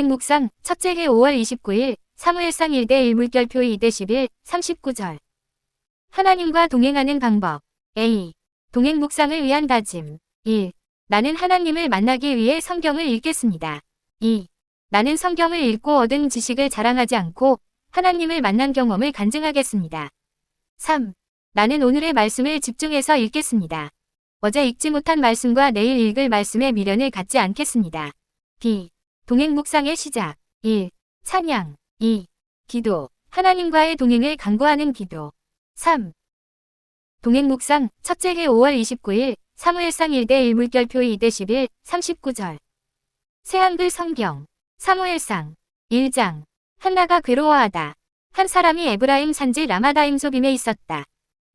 동행묵상 첫째 해 5월 29일 사무엘상 1대 1 물결표 2대 11 39절 하나님과 동행하는 방법 A. 동행 묵상을 위한 다짐 1. 나는 하나님을 만나기 위해 성경을 읽겠습니다. 2. 나는 성경을 읽고 얻은 지식을 자랑하지 않고 하나님을 만난 경험을 간증하겠습니다. 3. 나는 오늘의 말씀을 집중해서 읽겠습니다. 어제 읽지 못한 말씀과 내일 읽을 말씀에 미련을 갖지 않겠습니다. B. 동행 묵상의 시작 1. 찬양 2. 기도 하나님과의 동행을 강구하는 기도 3. 동행 묵상 첫째 해 5월 29일 사무엘상 1대 1 물결표 2대 11 39절 새한글 성경 사무엘상 1장 한나가 괴로워하다. 한 사람이 에브라임 산지 라마다임 소빔에 있었다.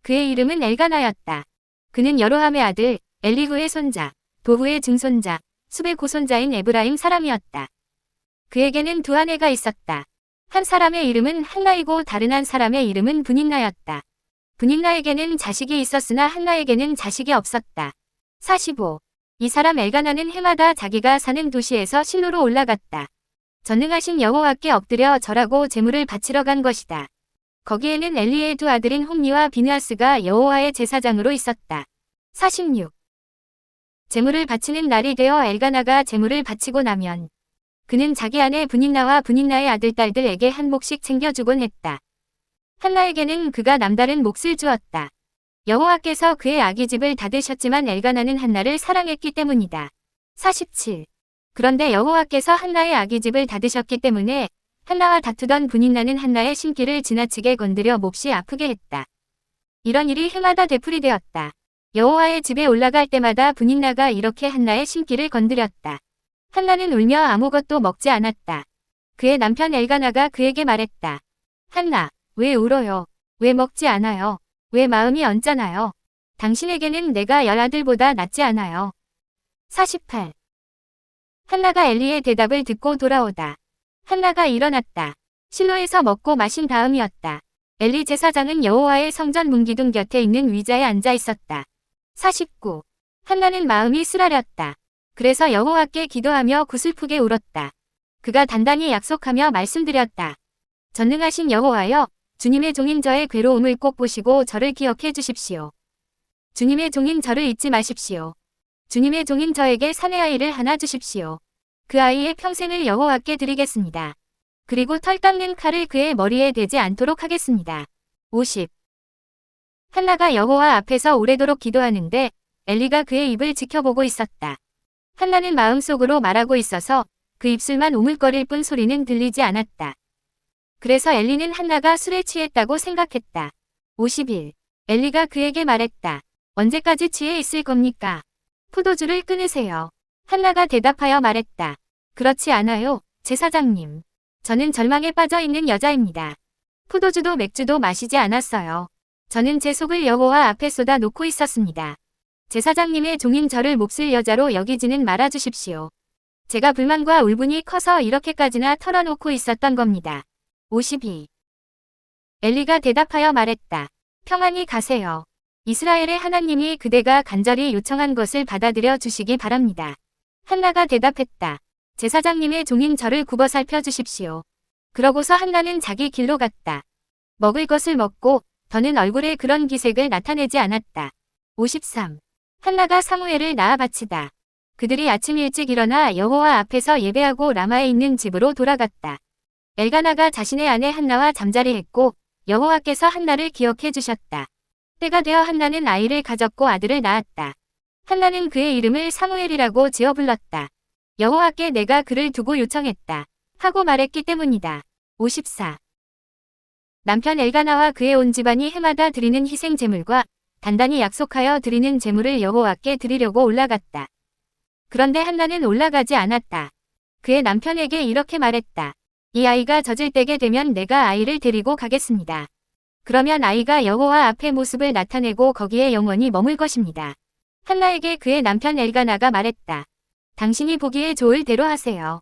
그의 이름은 엘가나였다. 그는 여로함의 아들 엘리후의 손자 도후의 증손자 숲의 고손자인 에브라임 사람이었다. 그에게는 두 아내가 있었다. 한 사람의 이름은 한나이고 다른 한 사람의 이름은 분인나였다. 분인나에게는 자식이 있었으나 한나에게는 자식이 없었다. 45. 이 사람 엘가나는 해마다 자기가 사는 도시에서 실로로 올라갔다. 전능하신 여호와께 엎드려 절하고 제물을 바치러 간 것이다. 거기에는 엘리의 두 아들인 홈니와 비느하스가 여호와의 제사장으로 있었다. 46. 제물을 바치는 날이 되어 엘가나가 제물을 바치고 나면 그는 자기 아내 분인나와 분인나의 아들 딸들에게 한 몫씩 챙겨주곤 했다. 한나에게는 그가 남다른 몫을 주었다. 여호와께서 그의 아기 집을 닫으셨지만 엘가나는 한나를 사랑했기 때문이다. 47. 그런데 여호와께서 한나의 아기 집을 닫으셨기 때문에 한나와 다투던 분인나는 한나의 심기를 지나치게 건드려 몹시 아프게 했다. 이런 일이 해마다 되풀이되었다. 여호와의 집에 올라갈 때마다 분인나가 이렇게 한나의 심기를 건드렸다. 한나는 울며 아무것도 먹지 않았다. 그의 남편 엘가나가 그에게 말했다. 한나, 왜 울어요? 왜 먹지 않아요? 왜 마음이 언짢아요? 당신에게는 내가 열 아들보다 낫지 않아요. 48. 한나가 엘리의 대답을 듣고 돌아오다. 한나가 일어났다. 실로에서 먹고 마신 다음이었다. 엘리 제사장은 여호와의 성전 문기둥 곁에 있는 위자에 앉아 있었다. 49. 한나는 마음이 쓰라렸다. 그래서 여호와께 기도하며 구슬프게 울었다. 그가 단단히 약속하며 말씀드렸다. 전능하신 여호와여, 주님의 종인 저의 괴로움을 꼭 보시고 저를 기억해 주십시오. 주님의 종인 저를 잊지 마십시오. 주님의 종인 저에게 사내 아이를 하나 주십시오. 그 아이의 평생을 여호와께 드리겠습니다. 그리고 털 깎는 칼을 그의 머리에 대지 않도록 하겠습니다. 50. 한나가 여호와 앞에서 오래도록 기도하는데 엘리가 그의 입을 지켜보고 있었다. 한나는 마음속으로 말하고 있어서 그 입술만 오물거릴 뿐 소리는 들리지 않았다. 그래서 엘리는 한나가 술에 취했다고 생각했다. 51. 엘리가 그에게 말했다. 언제까지 취해 있을 겁니까? 포도주를 끊으세요. 한나가 대답하여 말했다. 그렇지 않아요, 제사장님. 저는 절망에 빠져 있는 여자입니다. 포도주도 맥주도 마시지 않았어요. 저는 제 속을 여호와 앞에 쏟아 놓고 있었습니다. 제사장님의 종인 저를 몹쓸 여자로 여기지는 말아 주십시오. 제가 불만과 울분이 커서 이렇게까지나 털어놓고 있었던 겁니다. 52. 엘리가 대답하여 말했다. 평안히 가세요. 이스라엘의 하나님이 그대가 간절히 요청한 것을 받아들여 주시기 바랍니다. 한나가 대답했다. 제사장님의 종인 저를 굽어 살펴 주십시오. 그러고서 한나는 자기 길로 갔다. 먹을 것을 먹고 더는 얼굴에 그런 기색을 나타내지 않았다. 53. 한나가 사무엘을 낳아 바치다. 그들이 아침 일찍 일어나 여호와 앞에서 예배하고 라마에 있는 집으로 돌아갔다. 엘가나가 자신의 아내 한나와 잠자리했고 여호와께서 한나를 기억해 주셨다. 때가 되어 한나는 아이를 가졌고 아들을 낳았다. 한나는 그의 이름을 사무엘이라고 지어 불렀다. 여호와께 내가 그를 두고 요청했다. 하고 말했기 때문이다. 54. 남편 엘가나와 그의 온 집안이 해마다 드리는 희생 제물과 단단히 약속하여 드리는 제물을 여호와께 드리려고 올라갔다. 그런데 한나는 올라가지 않았다. 그의 남편에게 이렇게 말했다. 이 아이가 젖을 때게 되면 내가 아이를 데리고 가겠습니다. 그러면 아이가 여호와 앞에 모습을 나타내고 거기에 영원히 머물 것입니다. 한나에게 그의 남편 엘가나가 말했다. 당신이 보기에 좋을 대로 하세요.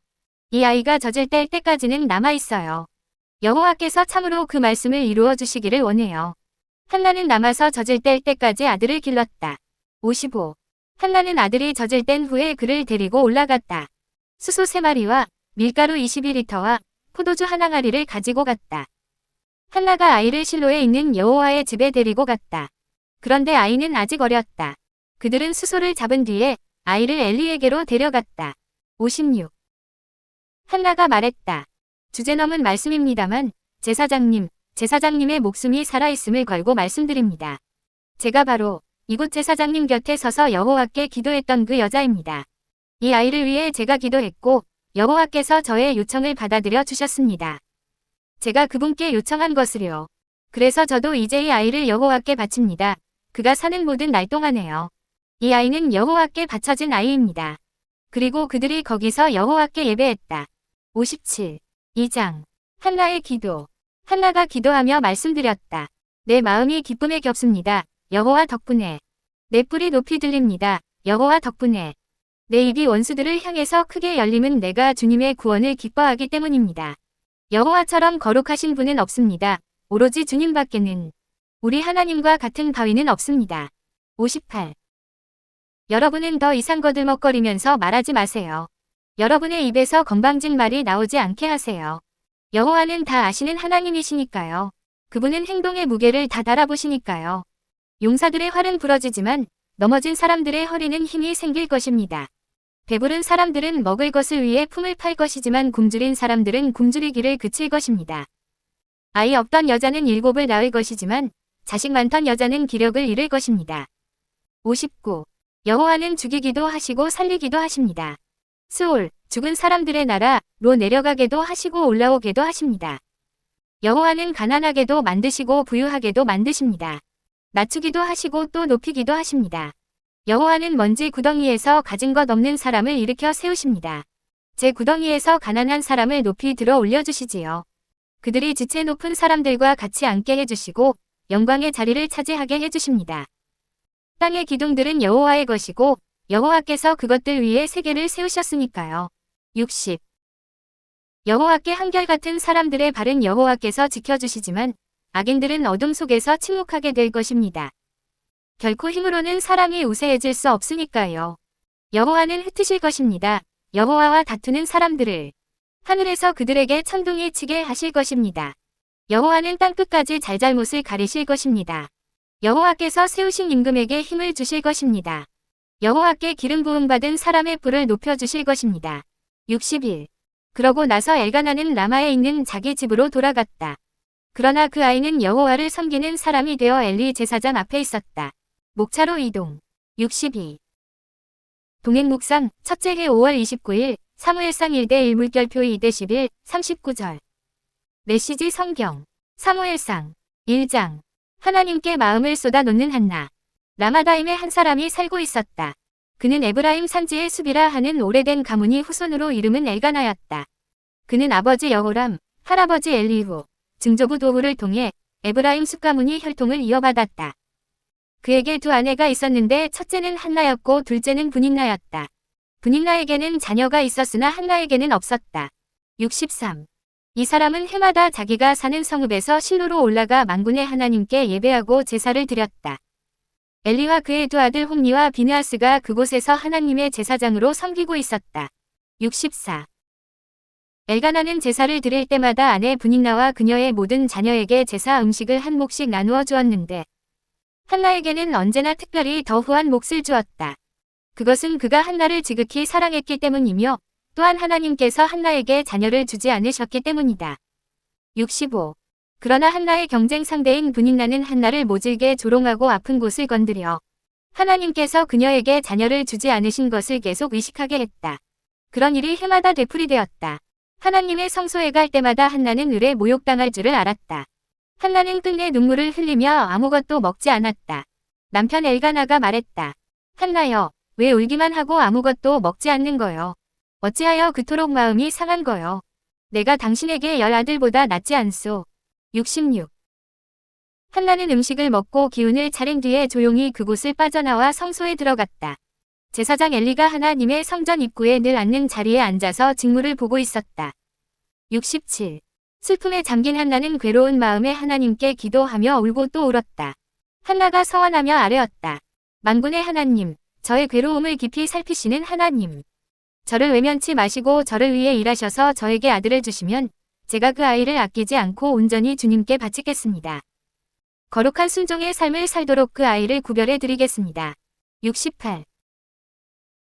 이 아이가 젖을 뗄 때까지는 남아있어요. 여호와께서 참으로 그 말씀을 이루어 주시기를 원해요. 한나는 남아서 젖을 뗄 때까지 아들을 길렀다. 55. 한나는 아들이 젖을 뗀 후에 그를 데리고 올라갔다. 수소 세 마리와 밀가루 22리터와 포도주 한 항아리를 가지고 갔다. 한나가 아이를 실로에 있는 여호와의 집에 데리고 갔다. 그런데 아이는 아직 어렸다. 그들은 수소를 잡은 뒤에 아이를 엘리에게로 데려갔다. 56. 한나가 말했다. 주제 넘은 말씀입니다만 제사장님, 제사장님의 목숨이 살아있음을 걸고 말씀드립니다. 제가 바로 이곳 제사장님 곁에 서서 여호와께 기도했던 그 여자입니다. 이 아이를 위해 제가 기도했고 여호와께서 저의 요청을 받아들여 주셨습니다. 제가 그분께 요청한 것을요. 그래서 저도 이제 이 아이를 여호와께 바칩니다. 그가 사는 모든 날 동안에요. 이 아이는 여호와께 바쳐진 아이입니다. 그리고 그들이 거기서 여호와께 예배했다. 57. 2장. 한나의 기도. 한나가 기도하며 말씀드렸다. 내 마음이 기쁨에 겹습니다. 여호와 덕분에. 내 뿔이 높이 들립니다. 여호와 덕분에. 내 입이 원수들을 향해서 크게 열림은 내가 주님의 구원을 기뻐하기 때문입니다. 여호와처럼 거룩하신 분은 없습니다. 오로지 주님밖에는 우리 하나님과 같은 바위는 없습니다. 58. 여러분은 더 이상 거들먹거리면서 말하지 마세요. 여러분의 입에서 건방진 말이 나오지 않게 하세요. 여호와는 다 아시는 하나님이시니까요. 그분은 행동의 무게를 다 달아보시니까요. 용사들의 활은 부러지지만 넘어진 사람들의 허리는 힘이 생길 것입니다. 배부른 사람들은 먹을 것을 위해 품을 팔 것이지만 굶주린 사람들은 굶주리기를 그칠 것입니다. 아이 없던 여자는 일곱을 낳을 것이지만 자식 많던 여자는 기력을 잃을 것입니다. 59. 여호와는 죽이기도 하시고 살리기도 하십니다. 스올, 죽은 사람들의 나라로 내려가게도 하시고 올라오게도 하십니다. 여호와는 가난하게도 만드시고 부유하게도 만드십니다. 낮추기도 하시고 또 높이기도 하십니다. 여호와는 먼지 구덩이에서 가진 것 없는 사람을 일으켜 세우십니다. 제 구덩이에서 가난한 사람을 높이 들어 올려주시지요. 그들이 지체 높은 사람들과 같이 앉게 해주시고 영광의 자리를 차지하게 해주십니다. 땅의 기둥들은 여호와의 것이고 여호와께서 그것들 위에 세계를 세우셨으니까요. 60. 여호와께 한결같은 사람들의 발은 여호와께서 지켜주시지만 악인들은 어둠 속에서 침묵하게 될 것입니다. 결코 힘으로는 사람이 우세해질 수 없으니까요. 여호와는 흩으실 것입니다. 여호와와 다투는 사람들을 하늘에서 그들에게 천둥이 치게 하실 것입니다. 여호와는 땅끝까지 잘잘못을 가리실 것입니다. 여호와께서 세우신 임금에게 힘을 주실 것입니다. 여호와께 기름 부음 받은 사람의 뿔을 높여 주실 것입니다. 61. 그러고 나서 엘가나는 라마에 있는 자기 집으로 돌아갔다. 그러나 그 아이는 여호와를 섬기는 사람이 되어 엘리 제사장 앞에 있었다. 목차로 이동. 62. 동행묵상 첫째 해 5월 29일 사무엘상 1대 1 물결표 2대 11 39절 메시지 성경 사무엘상 1장 하나님께 마음을 쏟아놓는 한나 라마다임에 한 사람이 살고 있었다. 그는 에브라임 산지의 수비라 하는 오래된 가문이 후손으로 이름은 엘가나였다. 그는 아버지 여호람, 할아버지 엘리후, 증조부 도후를 통해 에브라임 숲가문이 혈통을 이어받았다. 그에게 두 아내가 있었는데 첫째는 한나였고 둘째는 분인나였다. 분인나에게는 자녀가 있었으나 한나에게는 없었다. 63. 이 사람은 해마다 자기가 사는 성읍에서 실로로 올라가 망군의 하나님께 예배하고 제사를 드렸다. 엘리와 그의 두 아들 홈니와 비느하스가 그곳에서 하나님의 제사장으로 섬기고 있었다. 64. 엘가나는 제사를 드릴 때마다 아내 분인나와 그녀의 모든 자녀에게 제사 음식을 한 몫씩 나누어 주었는데 한나에게는 언제나 특별히 더 후한 몫을 주었다. 그것은 그가 한나를 지극히 사랑했기 때문이며 또한 하나님께서 한나에게 자녀를 주지 않으셨기 때문이다. 65. 그러나 한나의 경쟁 상대인 분인나는 한나를 모질게 조롱하고 아픈 곳을 건드려 하나님께서 그녀에게 자녀를 주지 않으신 것을 계속 의식하게 했다. 그런 일이 해마다 되풀이되었다. 하나님의 성소에 갈 때마다 한나는 을에 모욕당할 줄을 알았다. 한나는 끝내 눈물을 흘리며 아무것도 먹지 않았다. 남편 엘가나가 말했다. 한나여, 왜 울기만 하고 아무것도 먹지 않는 거요? 어찌하여 그토록 마음이 상한 거요? 내가 당신에게 열 아들보다 낫지 않소. 66. 한나는 음식을 먹고 기운을 차린 뒤에 조용히 그곳을 빠져나와 성소에 들어갔다. 제사장 엘리가 하나님의 성전 입구에 늘 앉는 자리에 앉아서 직무를 보고 있었다. 67. 슬픔에 잠긴 한나는 괴로운 마음에 하나님께 기도하며 울고 또 울었다. 한나가 서원하며 아뢰었다. 만군의 하나님, 저의 괴로움을 깊이 살피시는 하나님. 저를 외면치 마시고 저를 위해 일하셔서 저에게 아들을 주시면 제가 그 아이를 아끼지 않고 온전히 주님께 바치겠습니다. 거룩한 순종의 삶을 살도록 그 아이를 구별해 드리겠습니다. 68.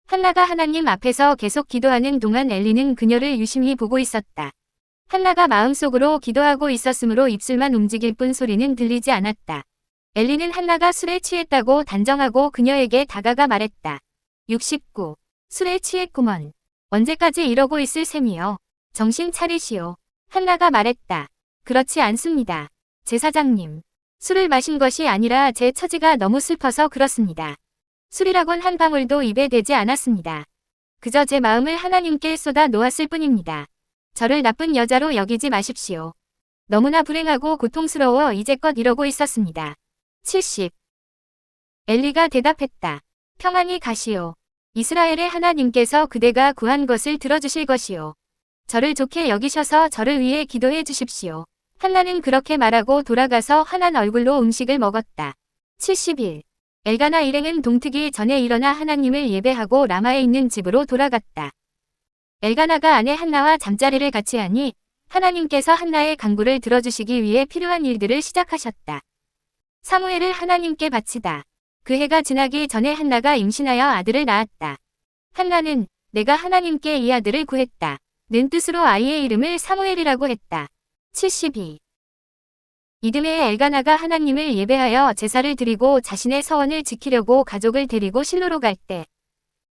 한나가 하나님 앞에서 계속 기도하는 동안 엘리는 그녀를 유심히 보고 있었다. 한나가 마음속으로 기도하고 있었으므로 입술만 움직일 뿐 소리는 들리지 않았다. 엘리는 한나가 술에 취했다고 단정하고 그녀에게 다가가 말했다. 69. 술에 취했구먼. 언제까지 이러고 있을 셈이요. 정신 차리시오. 한나가 말했다. 그렇지 않습니다. 제사장님. 술을 마신 것이 아니라 제 처지가 너무 슬퍼서 그렇습니다. 술이라곤 한 방울도 입에 대지 않았습니다. 그저 제 마음을 하나님께 쏟아 놓았을 뿐입니다. 저를 나쁜 여자로 여기지 마십시오. 너무나 불행하고 고통스러워 이제껏 이러고 있었습니다. 70. 엘리가 대답했다. 평안히 가시오. 이스라엘의 하나님께서 그대가 구한 것을 들어주실 것이오. 저를 좋게 여기셔서 저를 위해 기도해 주십시오. 한나는 그렇게 말하고 돌아가서 환한 얼굴로 음식을 먹었다. 71. 엘가나 일행은 동트기 전에 일어나 하나님을 예배하고 라마에 있는 집으로 돌아갔다. 엘가나가 아내 한나와 잠자리를 같이 하니 하나님께서 한나의 간구를 들어주시기 위해 필요한 일들을 시작하셨다. 사무엘을 하나님께 바치다. 그 해가 지나기 전에 한나가 임신하여 아들을 낳았다. 한나는 내가 하나님께 이 아들을 구했다. 는 뜻으로 아이의 이름을 사무엘이라고 했다. 72. 이듬해 엘가나가 하나님을 예배하여 제사를 드리고 자신의 서원을 지키려고 가족을 데리고 실로로 갈 때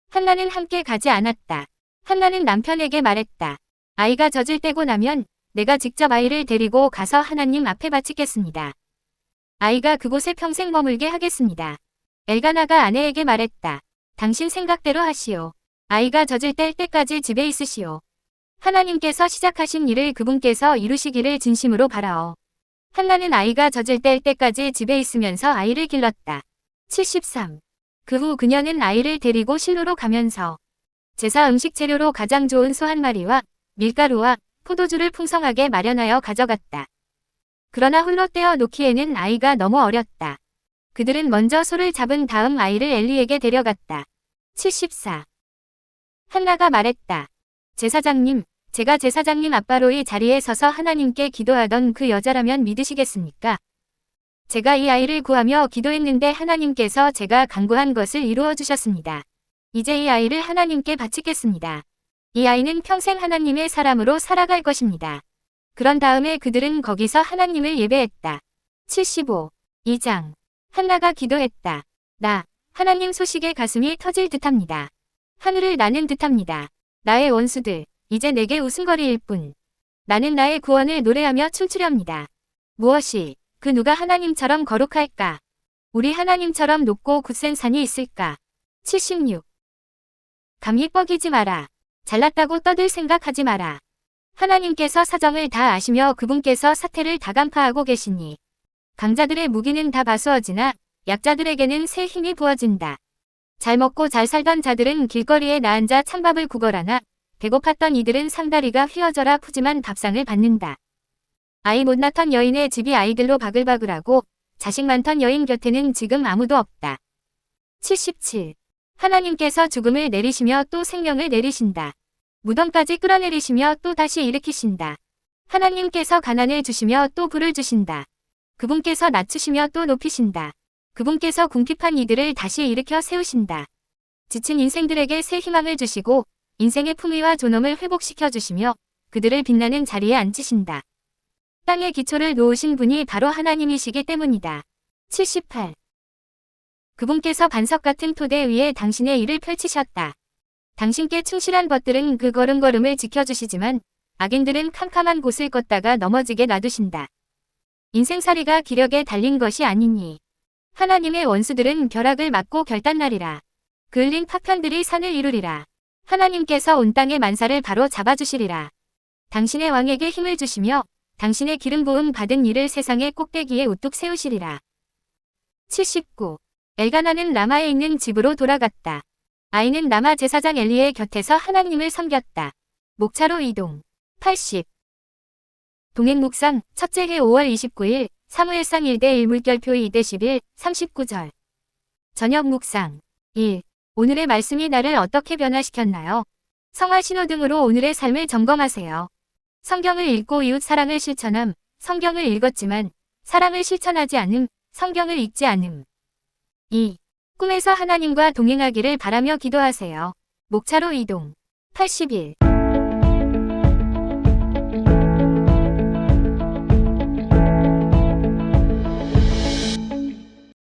한나는 함께 가지 않았다. 한나는 남편에게 말했다. 아이가 젖을 떼고 나면 내가 직접 아이를 데리고 가서 하나님 앞에 바치겠습니다. 아이가 그곳에 평생 머물게 하겠습니다. 엘가나가 아내에게 말했다. 당신 생각대로 하시오. 아이가 젖을 뗄 때까지 집에 있으시오. 하나님께서 시작하신 일을 그분께서 이루시기를 진심으로 바라오. 한나는 아이가 젖을 뗄 때까지 집에 있으면서 아이를 길렀다. 73. 그 후 그녀는 아이를 데리고 실로로 가면서 제사 음식 재료로 가장 좋은 소 한 마리와 밀가루와 포도주를 풍성하게 마련하여 가져갔다. 그러나 홀로 떼어 놓기에는 아이가 너무 어렸다. 그들은 먼저 소를 잡은 다음 아이를 엘리에게 데려갔다. 74. 한나가 말했다. 제사장님, 제가 제사장님 아빠로 이 자리에 서서 하나님께 기도하던 그 여자라면 믿으시겠습니까? 제가 이 아이를 구하며 기도했는데 하나님께서 제가 간구한 것을 이루어 주셨습니다. 이제 이 아이를 하나님께 바치겠습니다. 이 아이는 평생 하나님의 사람으로 살아갈 것입니다. 그런 다음에 그들은 거기서 하나님을 예배했다. 75. 2장. 한나가 기도했다. 나, 하나님 소식에 가슴이 터질 듯합니다. 하늘을 나는 듯합니다. 나의 원수들, 이제 내게 웃음거리일 뿐. 나는 나의 구원을 노래하며 춤추렵니다. 무엇이 그 누가 하나님처럼 거룩할까? 우리 하나님처럼 높고 굳센 산이 있을까? 76. 감히 뻐기지 마라. 잘났다고 떠들 생각하지 마라. 하나님께서 사정을 다 아시며 그분께서 사태를 다 간파하고 계시니 강자들의 무기는 다 바수어지나 약자들에게는 새 힘이 부어진다. 잘 먹고 잘 살던 자들은 길거리에 나앉아 찬밥을 구걸하나 배고팠던 이들은 상다리가 휘어져라 푸짐한 밥상을 받는다. 아이 못 낳던 여인의 집이 아이들로 바글바글하고 자식 많던 여인 곁에는 지금 아무도 없다. 77. 하나님께서 죽음을 내리시며 또 생명을 내리신다. 무덤까지 끌어내리시며 또 다시 일으키신다. 하나님께서 가난을 주시며 또 불을 주신다. 그분께서 낮추시며 또 높이신다. 그분께서 궁핍한 이들을 다시 일으켜 세우신다. 지친 인생들에게 새 희망을 주시고 인생의 품위와 존엄을 회복시켜 주시며 그들을 빛나는 자리에 앉히신다. 땅의 기초를 놓으신 분이 바로 하나님이시기 때문이다. 78. 그분께서 반석 같은 토대 위에 당신의 일을 펼치셨다. 당신께 충실한 것들은 그 걸음걸음을 지켜주시지만 악인들은 캄캄한 곳을 걷다가 넘어지게 놔두신다. 인생살이가 기력에 달린 것이 아니니 하나님의 원수들은 벼락을 맞고 결단나리라. 그을린 파편들이 산을 이루리라. 하나님께서 온 땅의 만사를 바로 잡아주시리라. 당신의 왕에게 힘을 주시며 당신의 기름 부음 받은 이를 세상의 꼭대기에 우뚝 세우시리라. 79. 엘가나는 라마에 있는 집으로 돌아갔다. 아이는 라마 제사장 엘리의 곁에서 하나님을 섬겼다. 목차로 이동. 80. 동행 묵상 첫째 해 5월 29일 사무엘상 1대 1 물결표 2대 11 39절 저녁 묵상 1. 오늘의 말씀이 나를 어떻게 변화시켰나요? 성화 신호등으로 오늘의 삶을 점검하세요. 성경을 읽고 이웃 사랑을 실천함. 성경을 읽었지만 사랑을 실천하지 않음. 성경을 읽지 않음. 2. 꿈에서 하나님과 동행하기를 바라며 기도하세요. 목차로 이동. 81.